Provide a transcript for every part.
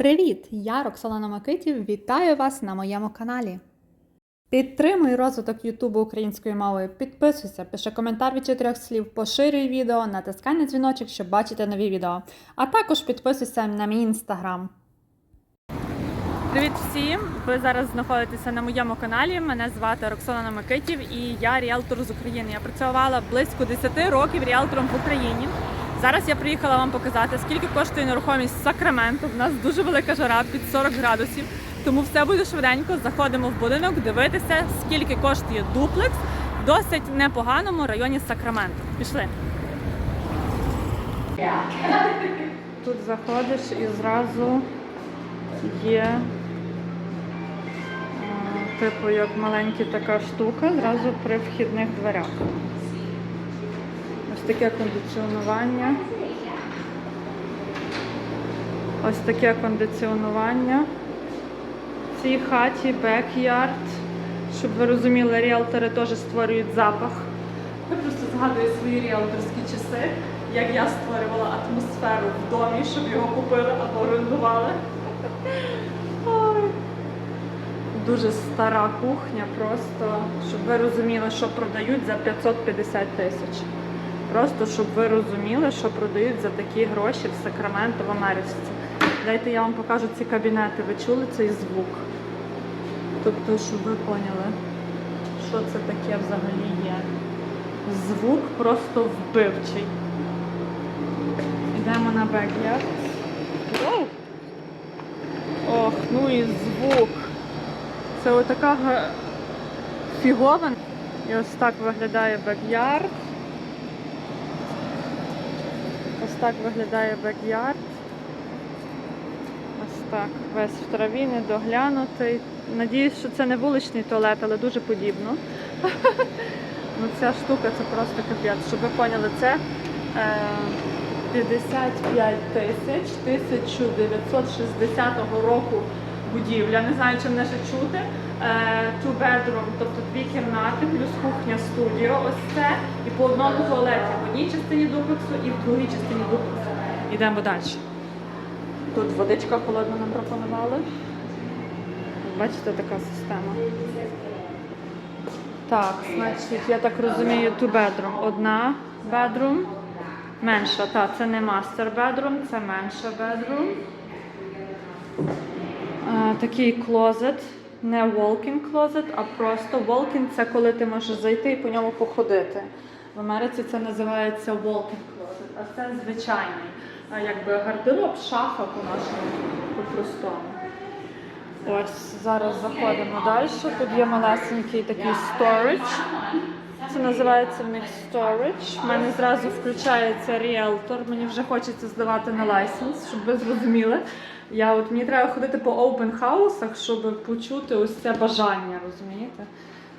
Привіт! Я Роксолана Микитів. Вітаю вас на моєму каналі. Підтримуй розвиток Ютубу українською мовою, підписуйся, пиши коментар від чотирьох слів, поширюй відео, натискай на дзвіночок, щоб бачити нові відео. А також підписуйся на мій інстаграм. Привіт всім! Ви зараз знаходитеся на моєму каналі. Мене звати Роксолана Микитів і я ріалтор з України. Я працювала близько 10 років ріалтором в Україні. Зараз я приїхала вам показати, скільки коштує нерухомість Сакраменто. У нас дуже велика жара під 40 градусів, тому все буде швиденько. Заходимо в будинок, дивитися, скільки коштує дуплекс в досить непоганому районі Сакраменто. Пішли. Тут заходиш і зразу є е, типу як маленька така штука, зразу при вхідних дверях. Таке кондиціонування. Ось таке кондиціонування. В цій хаті бекярд. Щоб ви розуміли, ріалтори теж створюють запах. Я просто згадую свої ріалторські часи, як я створювала атмосферу в домі, щоб його купили або орендували. Дуже стара кухня, просто щоб ви розуміли, що продають за 550 тисяч. Просто щоб ви розуміли, що продають за такі гроші в Сакраменто в Америці. Дайте я вам покажу ці кабінети. Ви чули цей звук? Тобто, щоб ви поняли, що це таке взагалі є. Звук просто вбивчий. Йдемо на бекярд. Ох, ну і звук. Це отака фіговина. І ось так виглядає бекярд. Ось так виглядає бекярд. Ось так. Весь в траві недоглянутий. Надіюсь, що це не вуличний туалет, але дуже подібно. Ну ця штука це просто капець. Щоб ви поняли, це е, 55 тисяч 1960 року будівля. Не знаю, чи мене ще чути. Е, Two bedroom, тобто дві кімнати, плюс кухня студіо. Ось це. І по одному туалеті в одній частині дуплексу і в другій частині дуплексу. Йдемо далі. Тут водичка холодна нам пропонували. Бачите, така система. Так, значить, я так розумію, two bedroom. Одна bedroom. Менша, так, це не master bedroom, це менша bedroom. Е, такий клозет, не walk-in closet, а просто walk-in це коли ти можеш зайти і по ньому походити. В Америці це називається walk-in closet, а це звичайний, е, якби гардероб, шафа по-нашому по-простому. Ось зараз заходимо далі. Тут є малесенький такий storage. Це називається в storage. У мене зразу включається ріелтор. Мені вже хочеться здавати на лайсенс, щоб ви зрозуміли. Я от мені треба ходити по open хаусах, щоб почути ось це бажання, розумієте?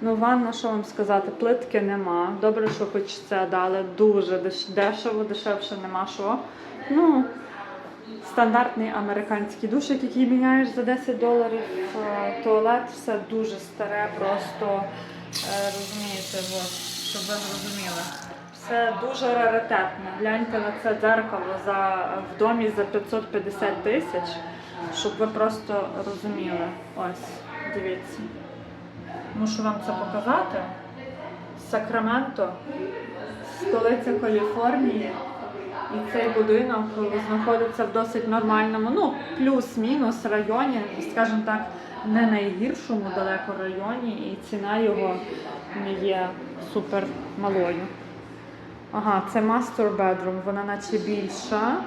Ну, ванна, що вам сказати, плитки нема. Добре, що хоч це дали. Дуже дешево, дешевше нема що. Ну, стандартний американський душик, який міняєш за 10 доларів. Е, Туалет, все дуже старе, просто е, розумієте, щоб ви зрозуміли. Все дуже раритетне. Гляньте на це дзеркало за, в домі за 550 тисяч, щоб ви просто розуміли. Ось, дивіться. Мушу вам це показати. Сакраменто, столиця Каліфорнії. І цей будинок знаходиться в досить нормальному, ну, плюс-мінус районі, скажімо так, не найгіршому далеко районі, і ціна його не є супер малою. Ага, це master bedroom, вона наче більша,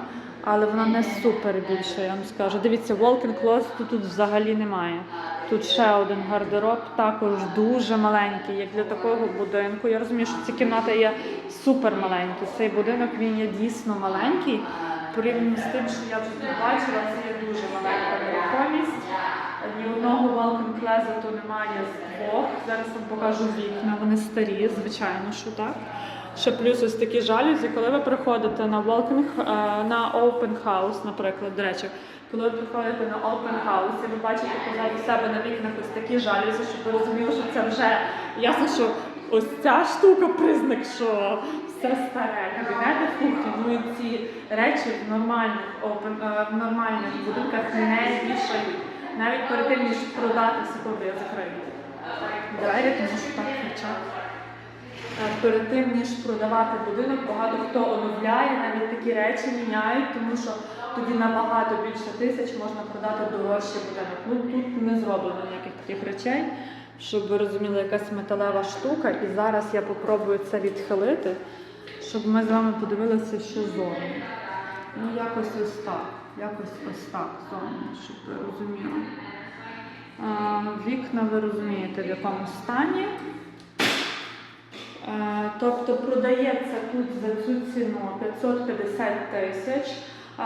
але вона не супер більша, я вам скажу. Дивіться, walk-in closet тут взагалі немає. Тут ще один гардероб, також дуже маленький, як для такого будинку. Я розумію, що ці кімнати є супер маленькі. Цей будинок він є дійсно маленький. Порівняно з тим, що я вже тут бачила, це є дуже маленька нерухомість. Ні одного welcome closet немає з двох. Зараз вам покажу вікна. Вони старі, звичайно, що так. Ще плюс ось такі жалюзі, коли ви приходите на walking, е, на open house, наприклад, до речі, коли ви приходите на open house і ви бачите позаду себе на вікнах ось такі жалюзі, щоб ви розуміли, що це вже ясно, що ось ця штука признак, що все старе. Кабінети кухні, ну і ці речі в нормальних open, е, в нормальних будинках не шають. Навіть перед тим, ніж продати секунду, я закрию. Двері, тому що так кричать. Е, Перед тим, ніж продавати будинок, багато хто оновляє, навіть такі речі міняють, тому що тоді набагато більше тисяч можна продати дорожче будинок. Ну тут не зроблено ніяких таких речей, щоб ви розуміли, якась металева штука. І зараз я попробую це відхилити, щоб ми з вами подивилися, що зовні. Ну, якось ось так. Якось ось так зовні, щоб ви розуміли. Вікна ви розумієте, в якому стані. Е, Тобто продається тут за цю ціну 550 тисяч, е,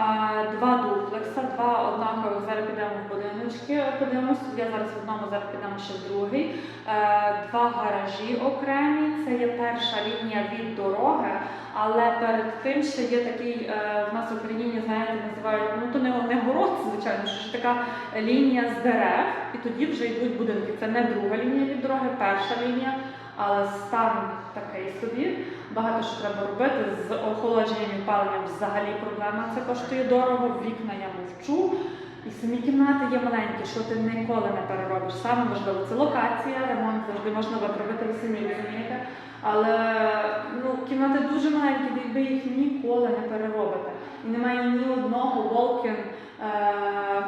два дуплекса, два однакових. Зараз підемо в будиночки, подивимось. Я зараз в одному, зараз підемо ще в другий. Е, Два гаражі окремі. Це є перша лінія від дороги, але перед тим ще є такий, в нас в Україні, знаєте, називають, ну то не город, звичайно, що ж така лінія з дерев, і тоді вже йдуть будинки. Це не друга лінія від дороги, перша лінія. Але стан такий собі. Багато що треба робити. З охолодженням і паленням взагалі проблема. Це коштує дорого. Вікна я мовчу. І самі кімнати є маленькі, що ти ніколи не переробиш. Саме важливо це локація, ремонт завжди можна виправити, ви самі розумієте. Але ну, кімнати дуже маленькі, ви їх ніколи не переробите. І немає ні одного е,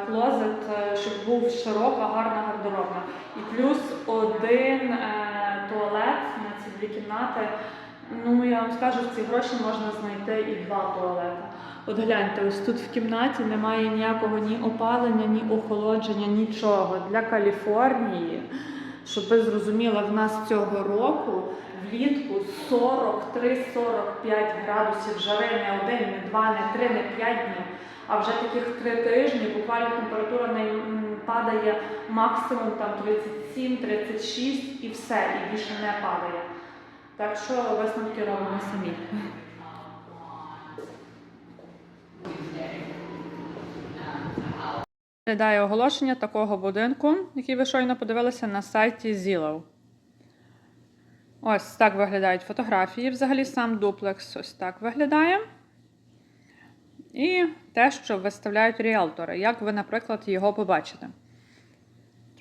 клозет, е, щоб був широка, гарна гардеробна. І плюс один е, кімнати. Ну я вам скажу, в ці гроші можна знайти і два туалети. От гляньте, ось тут в кімнаті немає ніякого ні опалення, ні охолодження, нічого. Для Каліфорнії, щоб ви зрозуміли, в нас цього року влітку 43-45 градусів жари не один, не два, не три, не п'ять днів. А вже таких три тижні буквально температура не падає максимум там 37-36 і все, і більше не падає. Так що висновки робимо самі. Виглядає оголошення такого будинку, який ви щойно подивилися на сайті Zillow. Ось так виглядають фотографії. Взагалі сам дуплекс ось так виглядає. І те, що виставляють ріелтори, як ви, наприклад, його побачите.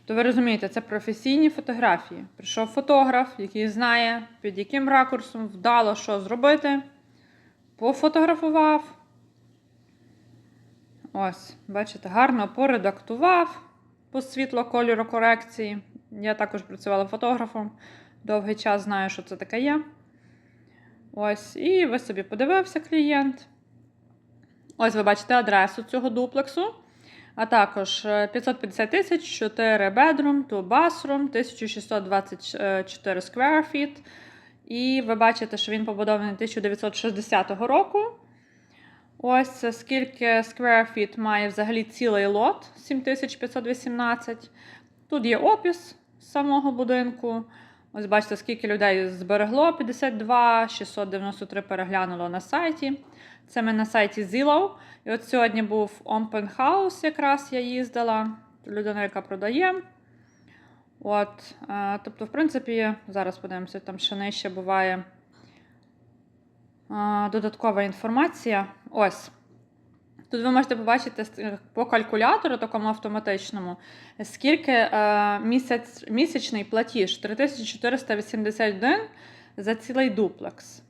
Тобто, ви розумієте, це професійні фотографії. Прийшов фотограф, який знає, під яким ракурсом вдало що зробити, пофотографував. Ось, бачите, гарно поредактував по світло-кольорокорекції. Я також працювала фотографом. Довгий час знаю, що це таке є. Ось, і ви собі подивився клієнт. Ось ви бачите адресу цього дуплексу. А також е, 550 тисяч, 4 bedroom, 2 bathroom, 1624 square feet. І ви бачите, що він побудований 1960 року. Ось е, скільки square feet має взагалі цілий лот 7518. Тут є опис самого будинку. Ось бачите, скільки людей зберегло 52, 693 переглянуло на сайті. Це ми на сайті Zillow. І от сьогодні був Open House, якраз я їздила. Людина, яка продає. От, е, тобто, в принципі, зараз подивимося, там ще нижче буває е, додаткова інформація. Ось. Тут ви можете побачити по калькулятору такому автоматичному, скільки е, місяць, місячний платіж 3481 за цілий дуплекс.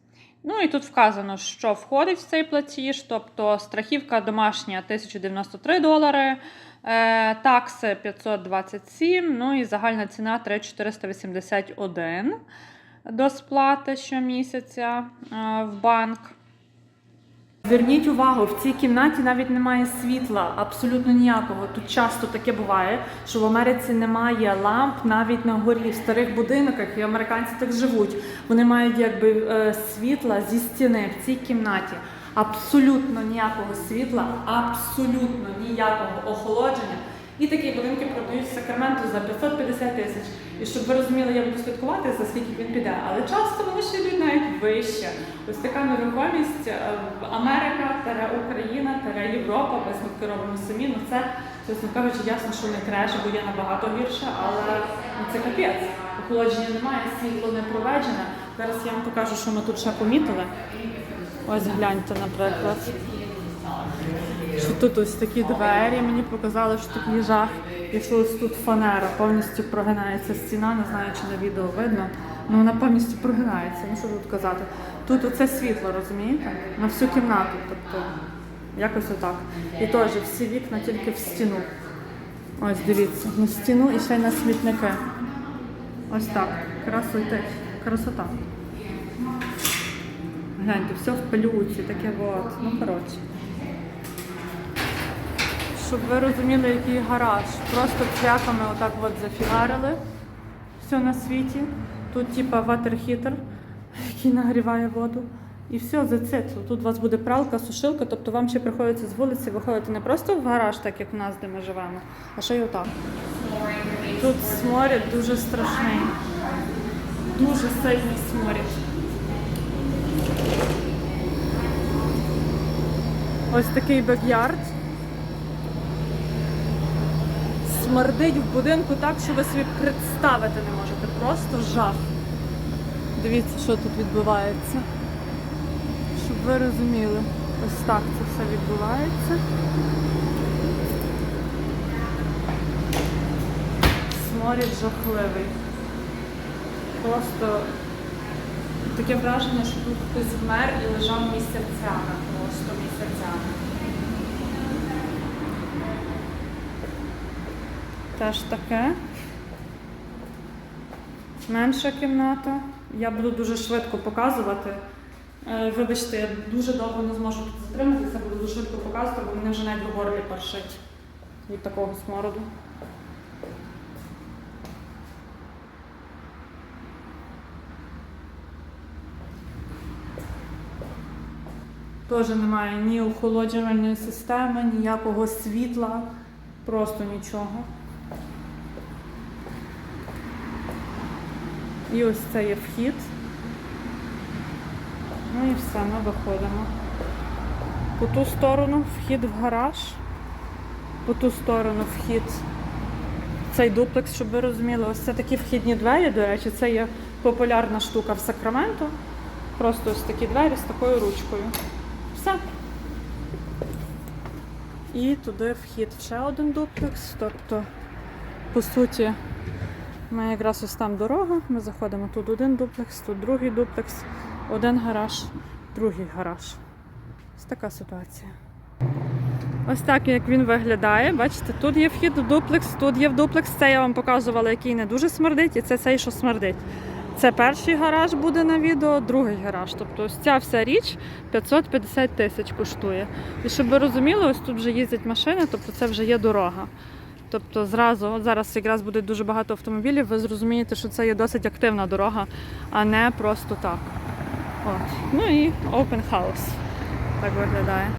Ну і тут вказано, що входить в цей платіж, тобто страхівка домашня 1093 долари, е, такси 527, ну і загальна ціна 3481 до сплати щомісяця е, в банк. Зверніть увагу, в цій кімнаті навіть немає світла, абсолютно ніякого. Тут часто таке буває, що в Америці немає ламп навіть на горі в старих будинках, і американці так живуть. Вони мають якби е, світла зі стіни в цій кімнаті. Абсолютно ніякого світла, абсолютно ніякого охолодження. І такі будинки продають в Сакраменто за 550 тисяч. І щоб ви розуміли, я буду слідкувати, за скільки він піде. Але часто вони ще йдуть навіть вище. Ось така нерухомість е, Америка, тере Україна, тере Європа, висновки робимо самі. Ну це, чесно кажучи, ясно, що не треш, бо є набагато гірше, але ну, це капець. Охолодження немає, світло не проведене. Зараз я вам покажу, що ми тут ще помітили. Ось гляньте, наприклад. Що тут ось такі двері, мені показали, що такий жах. І що ось тут фанера, повністю прогинається стіна, не знаю, чи на відео видно. Ну вона повністю прогинається, ну що тут казати. Тут оце світло, розумієте? На всю кімнату. Тобто якось отак. І теж всі вікна тільки в стіну. Ось дивіться, на стіну і ще й на смітники. Ось так. Красота. Красота. Гляньте, все в пилюці, таке от. Ну, коротше. Щоб ви розуміли, який гараж. Просто цвяхами отак от зафігарили все на світі. Тут типа ватерхітер, який нагріває воду. І все, за це. Тут у вас буде пралка, сушилка, тобто вам ще приходиться з вулиці виходити не просто в гараж, так як в нас, де ми живемо, а ще й отак. Тут сморід дуже страшний. Дуже сильний сморід. Ось такий бекярд. Смердить в будинку так, що ви собі представити не можете. Просто жах. Дивіться, що тут відбувається. Щоб ви розуміли, ось так це все відбувається. Сморід жахливий. Просто таке враження, що тут хтось вмер і лежав місяцями, просто Теж таке. Менша кімната. Я буду дуже швидко показувати. Е, Вибачте, я дуже довго не зможу тут затриматися, буду дуже швидко показувати, бо мене вже навіть в горлі паршить від такого смороду. Теж немає ні охолоджувальної системи, ніякого світла, просто нічого. І ось це є вхід. Ну і все, ми виходимо. По ту сторону вхід в гараж, по ту сторону вхід в цей дуплекс, щоб ви розуміли. Ось це такі вхідні двері, до речі, це є популярна штука в Сакраменто. Просто ось такі двері з такою ручкою. Все. І туди вхід ще один дуплекс. Тобто, по суті, ми якраз ось там дорога. Ми заходимо тут один дуплекс, тут другий дуплекс, один гараж, другий гараж. Ось така ситуація. Ось так, як він виглядає. Бачите, тут є вхід в дуплекс, тут є в дуплекс. Це я вам показувала, який не дуже смердить, і це цей, що смердить. Це перший гараж буде на відео, другий гараж. Тобто ось ця вся річ 550 тисяч коштує. І щоб ви розуміли, ось тут вже їздять машини, тобто це вже є дорога. Тобто зразу, зараз якраз буде дуже багато автомобілів, ви зрозумієте, що це є досить активна дорога, а не просто так. От. Ну і open house. Так виглядає.